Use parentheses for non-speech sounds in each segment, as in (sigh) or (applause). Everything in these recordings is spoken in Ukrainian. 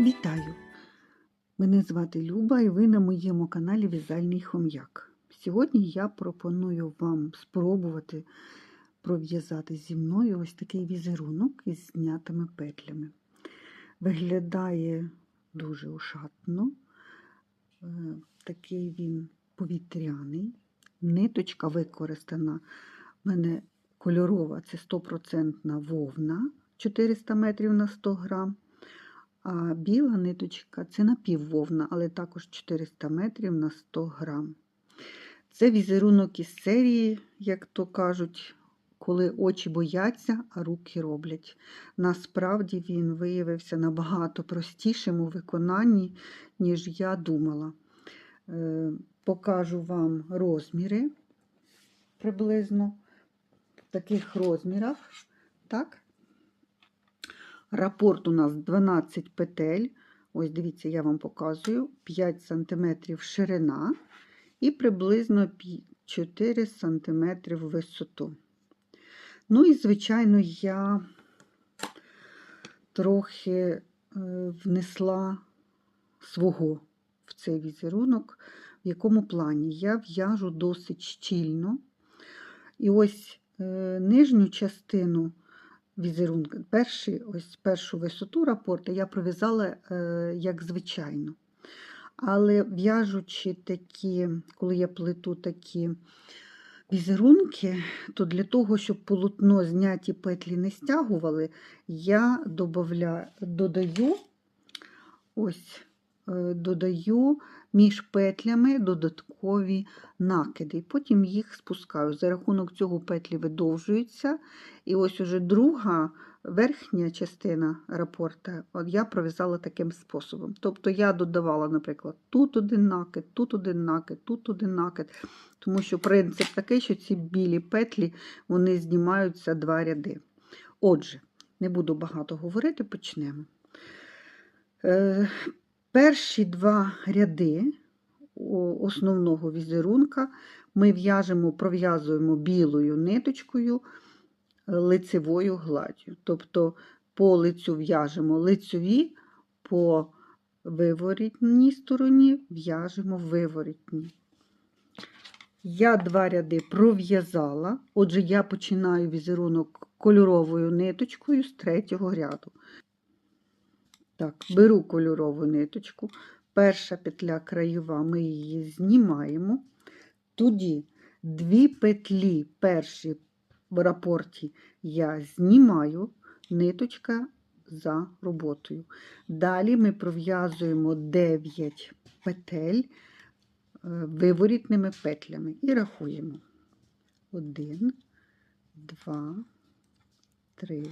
Вітаю! Мене звати Люба і ви на моєму каналі В'язальний Хом'як. Сьогодні я пропоную вам спробувати пров'язати зі мною ось такий візерунок із знятими петлями. Виглядає дуже ушатно, Е, такий він повітряний, ниточка використана. У мене кольорова це 100% вовна 400 метрів на 100 грам. А біла ниточка це напіввовна, але також 400 метрів на 100 грам. Це візерунок із серії, як то кажуть, коли очі бояться, а руки роблять. Насправді він виявився набагато простішим у виконанні, ніж я думала. Е, Покажу вам розміри приблизно в таких розмірах. Так? Рапорт у нас 12 петель. Ось дивіться, я вам показую 5 см ширина і приблизно 4 см висоту. Ну і, звичайно, я трохи е, внесла свого в цей візерунок, в якому плані я в'яжу досить щільно. І ось е, нижню частину візерунка, перший, ось першу висоту рапорту я пров'язала е, як звичайно. Але в'яжучи такі, коли я плету такі візерунки, то для того, щоб полотно зняті петлі не стягували, я добавля, додаю ось е, додаю між петлями додаткові накиди. І потім їх спускаю. За рахунок цього петлі видовжуються. І ось уже друга верхня частина рапорта от я пров'язала таким способом. Тобто я додавала, наприклад, тут один накид, тут один накид, тут один накид. Тому що принцип такий, що ці білі петлі вони знімаються два ряди. Отже, не буду багато говорити, почнемо. Перші два ряди основного візерунка ми в'яжемо, пров'язуємо білою ниточкою лицевою гладдю. Тобто по лицю в'яжемо лицеві, по виворітній стороні в'яжемо виворітні. Я два ряди пров'язала, отже, я починаю візерунок кольоровою ниточкою з третього ряду. Так, беру кольорову ниточку, перша петля краєва, ми її знімаємо. Тоді дві петлі перші в рапорті я знімаю, ниточка за роботою. Далі ми пров'язуємо 9 петель е, виворітними петлями і рахуємо. 1, 2, 3,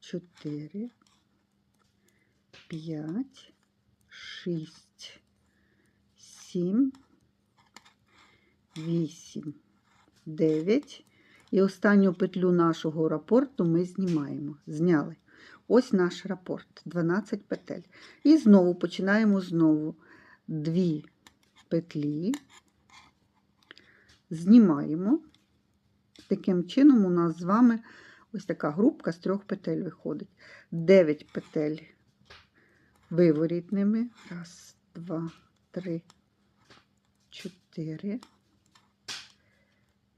4, 5, 6, 7, 8, 9. І останню петлю нашого рапорту ми знімаємо. Зняли. Ось наш рапорт, 12 петель. І знову починаємо знову дві петлі, знімаємо. Таким чином, у нас з вами ось така групка з трьох петель виходить. 9 петель виворітними. Раз, два, три, чотири,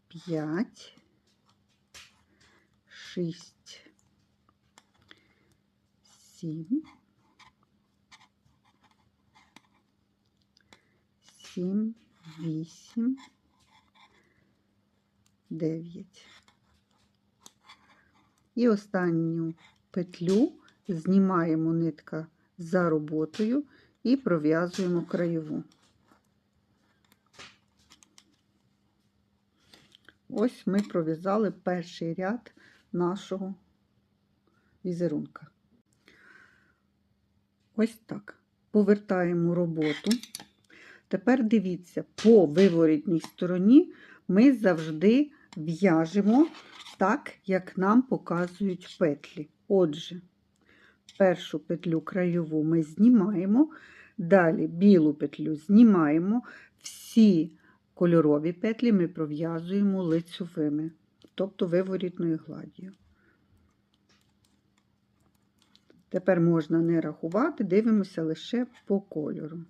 п'ять, шість, сім, сім, вісім, дев'ять. І останню петлю знімаємо нитка за роботою і пров'язуємо краєву. Ось ми пров'язали перший ряд нашого візерунка. Ось так. Повертаємо роботу. Тепер дивіться, по виворітній стороні ми завжди в'яжемо так, як нам показують петлі. Отже, першу петлю краєву ми знімаємо, далі білу петлю знімаємо, всі кольорові петлі ми пров'язуємо лицьовими, тобто виворітною гладдю. Тепер можна не рахувати, дивимося лише по кольору.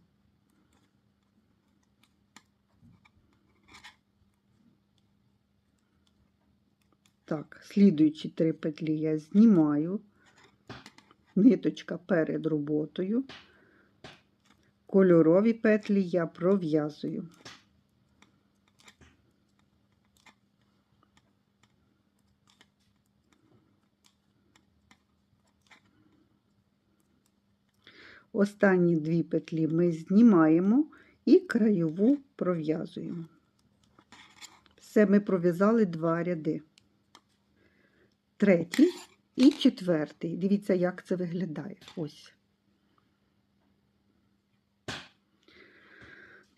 Так, слідуючі три петлі я знімаю, ниточка перед роботою, кольорові петлі я пров'язую. Останні дві петлі ми знімаємо і краєву пров'язуємо. Все ми пров'язали два ряди. Третій і четвертий. Дивіться, як це виглядає. Ось.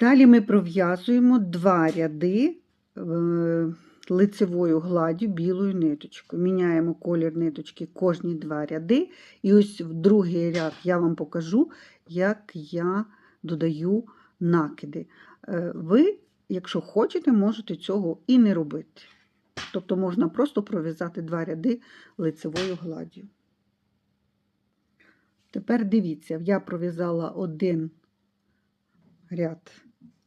Далі ми пров'язуємо два ряди е, лицевою гладдю білою ниточкою. Міняємо колір ниточки кожні два ряди. І ось в другий ряд я вам покажу, як я додаю накиди. Е, Ви, якщо хочете, можете цього і не робити. Тобто можна просто пров'язати два ряди лицевою гладдю. Тепер дивіться, я пров'язала один ряд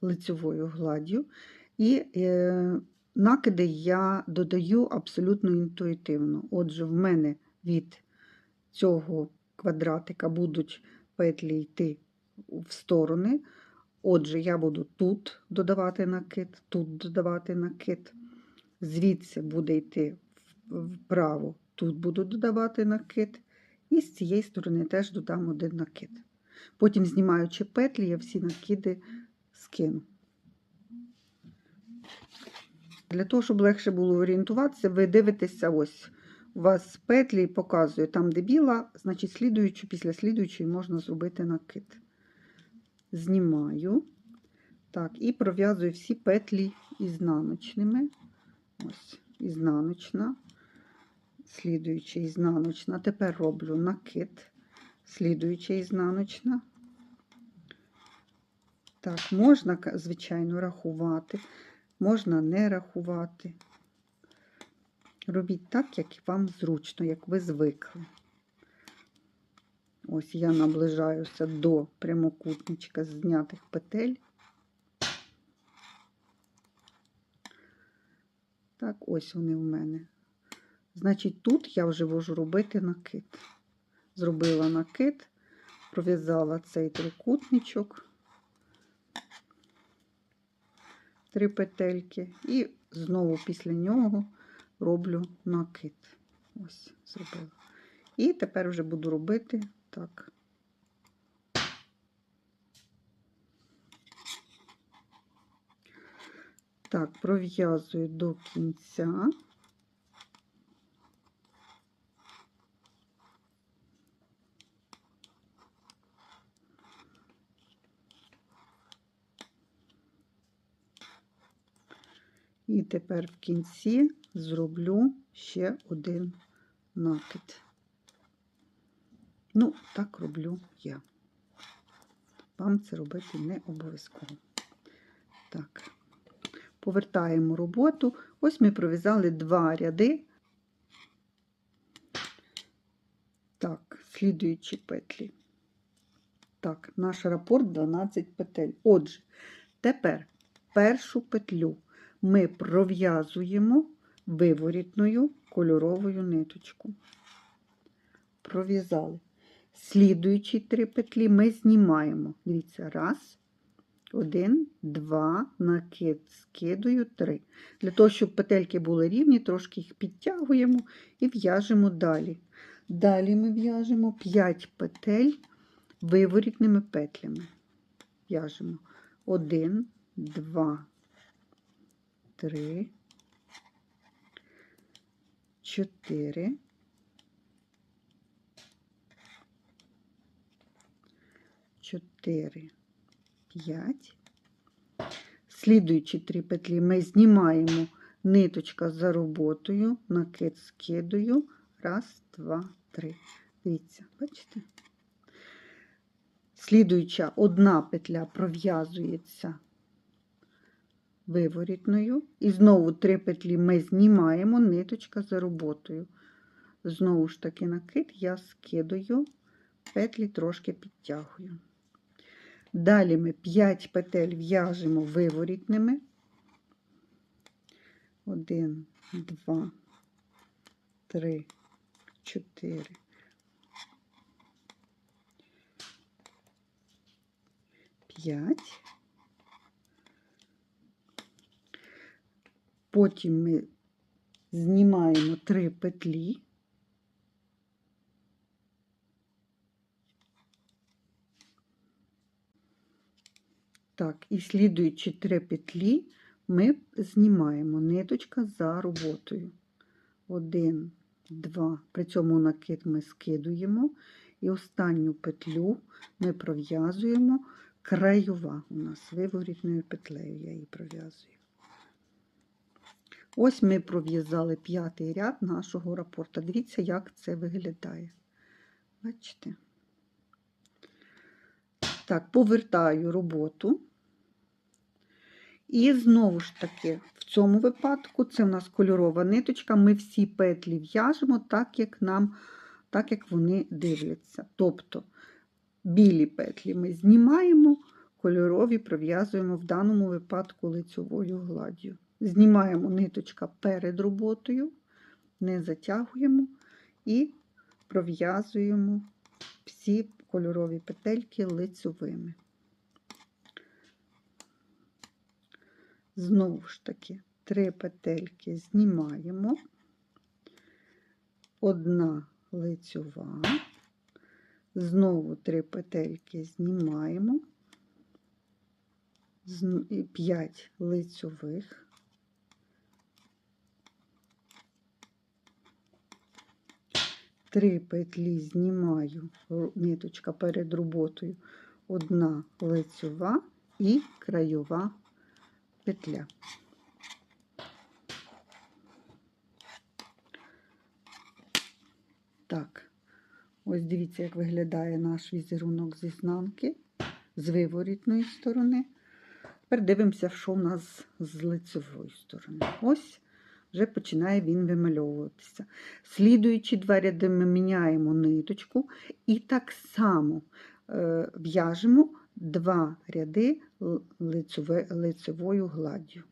лицевою гладдю, і е, накиди я додаю абсолютно інтуїтивно. Отже, в мене від цього квадратика будуть петлі йти в сторони. Отже, я буду тут додавати накид, тут додавати накид. Звідси буде йти вправо, тут буду додавати накид, і з цієї сторони теж додам один накид. Потім, знімаючи петлі, я всі накиди скину. Для того, щоб легше було орієнтуватися, ви дивитеся, ось у вас петлі показує там, де біла, значить, слідуючу, після слідуючої можна зробити накид. Знімаю. Так, і пров'язую всі петлі ізнаночними. Ось, ізнаночна, слідуюча ізнаночна. Тепер роблю накид, слідуюча ізнаночна. Так, можна, звичайно, рахувати, можна не рахувати. Робіть так, як вам зручно, як ви звикли. Ось я наближаюся до прямокутничка з знятих петель. Так, ось вони в мене. Значить, тут я вже можу робити накид. Зробила накид, пров'язала цей трикутничок, три петельки, і знову після нього роблю накид. Ось, зробила. І тепер вже буду робити так. Так, пров'язую до кінця. І тепер в кінці зроблю ще один накид. Ну, так роблю я. Вам це робити не обов'язково. Так повертаємо роботу. Ось ми пров'язали два ряди. Так, слідуючі петлі. Так, наш рапорт 12 петель. Отже, тепер першу петлю ми пров'язуємо виворітною кольоровою ниточку. Пров'язали. Слідуючі три петлі ми знімаємо. Дивіться, раз, один, два, накид, скидую, три. Для того, щоб петельки були рівні, трошки їх підтягуємо і в'яжемо далі. Далі ми в'яжемо 5 петель виворітними петлями. В'яжемо 1, 2, 3, 4, 4, 5. Слідуючі три петлі ми знімаємо ниточка за роботою, накид скидаю. Раз, два, три. Дивіться, бачите? Слідуюча одна петля пров'язується виворітною. І знову три петлі ми знімаємо ниточка за роботою. Знову ж таки, накид я скидаю петлі трошки підтягую. Далі ми 5 петель в'яжемо виворітними. 1, 2, 3, 4, 5. Потім ми знімаємо 3 петлі. Так, і слідуючи 3 петлі, ми знімаємо ниточка за роботою. 1, 2. При цьому накид ми скидуємо. І останню петлю ми пров'язуємо краєва у нас виворітною петлею, я її пров'язую. Ось ми пров'язали п'ятий ряд нашого рапорта. Дивіться, як це виглядає. Бачите? Так, повертаю роботу. І знову ж таки, в цьому випадку це в нас кольорова ниточка. Ми всі петлі в'яжемо так, як нам, так як вони дивляться. Тобто білі петлі ми знімаємо, кольорові пров'язуємо в даному випадку лицьовою гладдю. Знімаємо ниточка перед роботою, не затягуємо і пров'язуємо всі кольорові петельки лицьовими. Знову ж таки, три петельки знімаємо, одна лицьова, знову три петельки знімаємо, п'ять лицьових, три петлі знімаю, ниточка перед роботою, одна лицьова і краєва петля. Так, ось дивіться, як виглядає наш візерунок з ізнанки, з виворітної сторони. Тепер дивимося, що в нас з лицевої сторони. Ось вже починає він вимальовуватися. Слідуючи два ряди, ми міняємо ниточку і так само е, в'яжемо два ряди лицевою гладдю.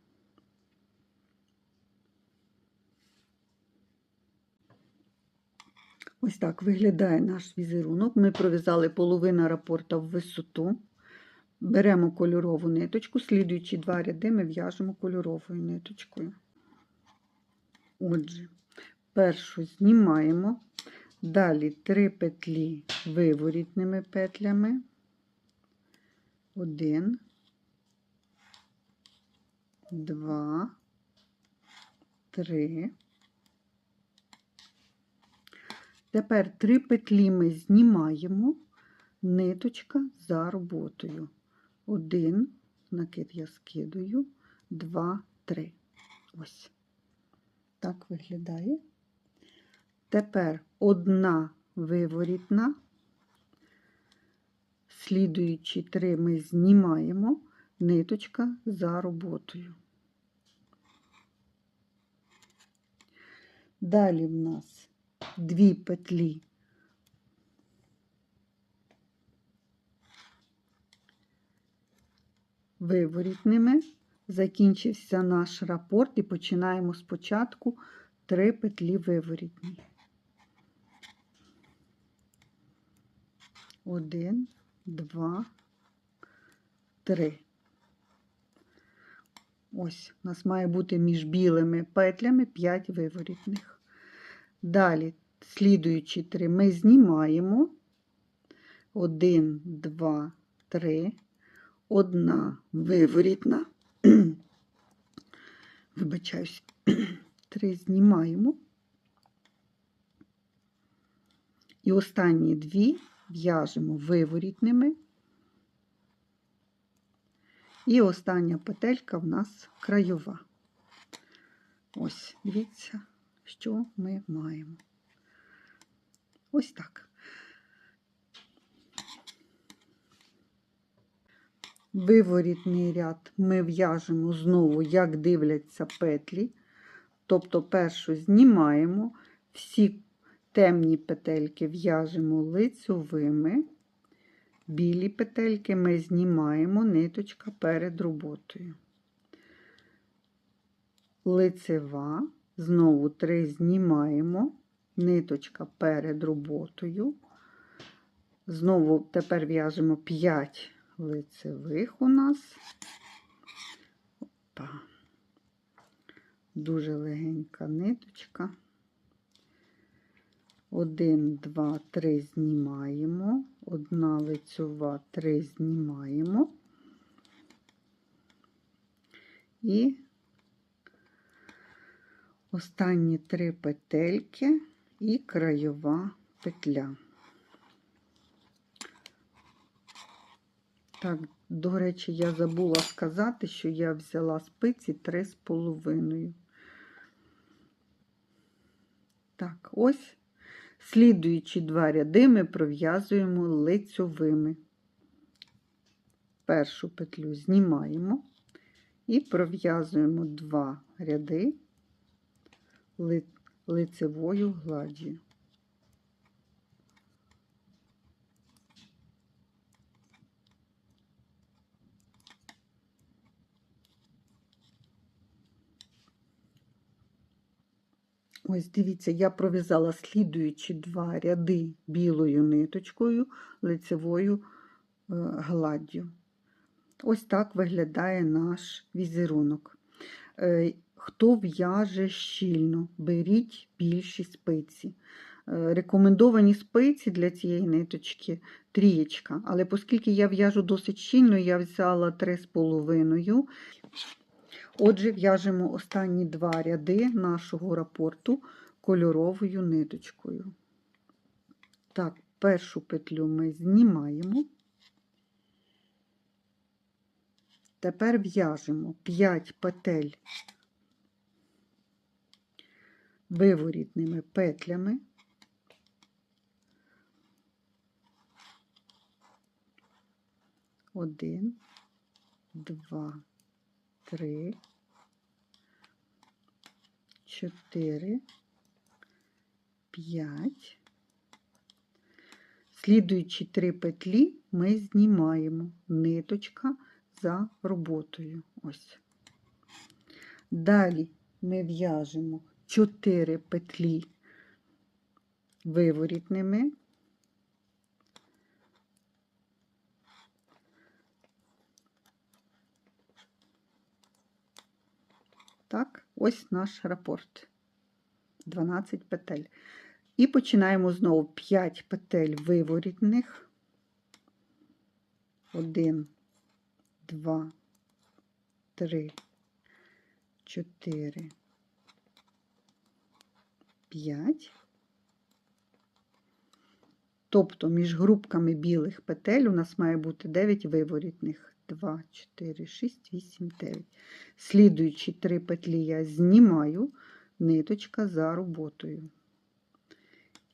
Ось так виглядає наш візерунок. Ми пров'язали половину рапорта в висоту. Беремо кольорову ниточку, слідуючи два ряди, ми в'яжемо кольоровою ниточкою. Отже, першу знімаємо, далі три петлі виворітними петлями. Один, два, три. Тепер три петлі ми знімаємо, ниточка за роботою. Один, накид я скидаю, два, три. Ось. Так виглядає. Тепер одна виворітна, слідуючі три ми знімаємо ниточка за роботою. Далі в нас дві петлі виворітними. Закінчився наш рапорт і починаємо спочатку три петлі виворітні. Один, два, три. Ось, у нас має бути між білими петлями 5 виворітних. Далі, слідуючі три, ми знімаємо 1, 2, 3, одна виворітна. (clears throat) Вибачаюсь, (clears throat) три знімаємо. І останні дві в'яжемо виворітними. І остання петелька в нас краєва. Ось, дивіться, що ми маємо. Ось так. Виворітний ряд ми в'яжемо знову, як дивляться петлі. Тобто першу знімаємо, всі темні петельки в'яжемо лицьовими, білі петельки ми знімаємо ниточка перед роботою. Лицева, знову три знімаємо, ниточка перед роботою. Знову тепер в'яжемо 5 лицевих у нас. Опа. Дуже легенька ниточка. Один, два, три знімаємо, одна лицьова, три знімаємо. І останні три петельки і краєва петля. Так, до речі, я забула сказати, що я взяла спиці 3,5. Так, ось слідуючі два ряди ми пров'язуємо лицьовими. Першу петлю знімаємо і пров'язуємо два ряди лицевою гладдю. Ось дивіться, я пров'язала слідуючі два ряди білою ниточкою, лицевою е, гладдю. Ось так виглядає наш візерунок. Е, Хто в'яже щільно, беріть більші спиці. Е, Рекомендовані спиці для цієї ниточки трієчка. Але оскільки я в'яжу досить щільно, я взяла 3,5. Отже, в'яжемо останні два ряди нашого рапорту кольоровою ниточкою. Так, першу петлю ми знімаємо. Тепер в'яжемо 5 петель виворітними петлями. Один, два, три, чотири, п'ять. Слідуючі три петлі ми знімаємо ниточка за роботою. Ось. Далі ми в'яжемо 4 петлі виворітними. Так, ось наш рапорт. 12 петель. І починаємо знову 5 петель виворітних. 1, 2, 3, 4, 5. Тобто між групками білих петель у нас має бути 9 виворітних. 2, 4, 6, 8, 9. Слідуючі 3 петлі я знімаю ниточка за роботою.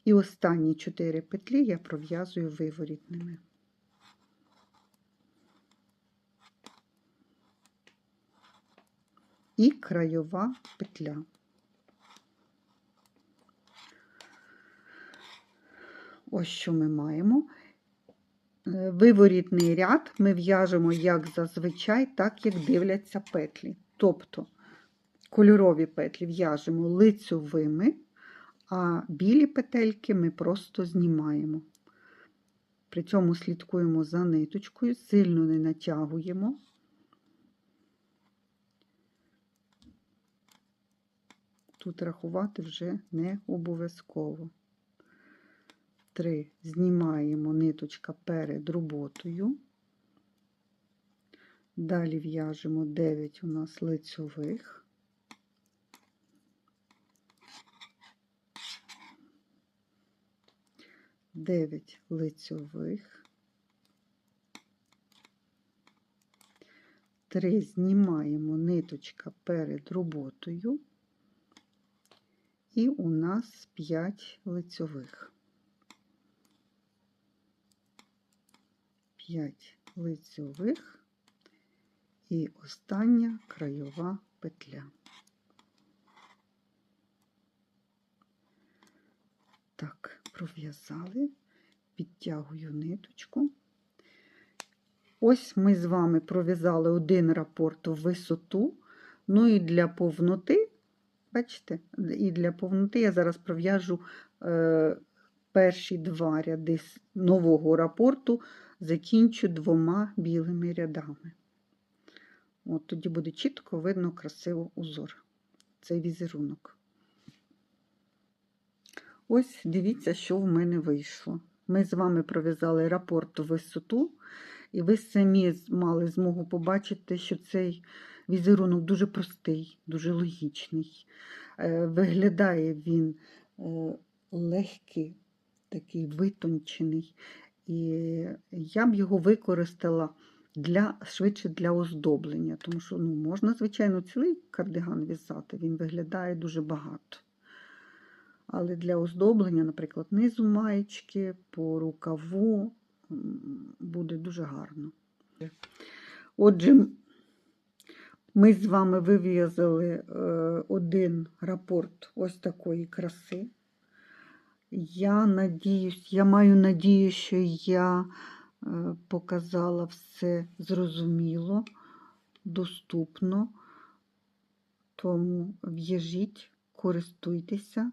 І останні 4 петлі я пров'язую виворітними. І краєва петля. Ось що ми маємо. Е, Виворітний ряд ми в'яжемо як зазвичай, так як дивляться петлі. Тобто кольорові петлі в'яжемо лицьовими, а білі петельки ми просто знімаємо. При цьому слідкуємо за ниточкою, сильно не натягуємо. Тут рахувати вже не обов'язково. 3 знімаємо ниточка перед роботою. Далі в'яжемо 9 у нас лицьових. Дев'ять лицьових. Три знімаємо ниточка перед роботою. І у нас 5 лицьових. 5 лицьових і остання краєва петля. Так, пров'язали, підтягую ниточку. Ось ми з вами пров'язали один рапорт в висоту. Ну і для повноти, бачите, і для повноти я зараз пров'яжу е, перші два ряди нового рапорту, закінчу двома білими рядами. От тоді буде чітко видно красиво узор, цей візерунок. Ось дивіться, що в мене вийшло. Ми з вами пров'язали рапорт висоту, і ви самі мали змогу побачити, що цей візерунок дуже простий, дуже логічний. Е, Виглядає він е, легкий, такий витончений. І я б його використала для, швидше для оздоблення, тому що ну, можна, звичайно, цілий кардиган в'язати, він виглядає дуже багато. Але для оздоблення, наприклад, низу маєчки по рукаву буде дуже гарно. Отже, ми з вами вив'язали е, один рапорт ось такої краси. Я надіюсь, я маю надію, що я е, показала все зрозуміло, доступно. Тому в'яжіть, користуйтеся.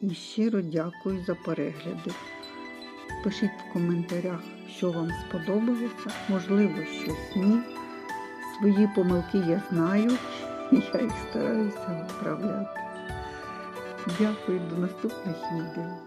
І щиро дякую за перегляди. Пишіть в коментарях, що вам сподобалося, можливо, щось ні. Свої помилки я знаю, (laughs) я їх стараюся виправляти. Дякую до наступних відео.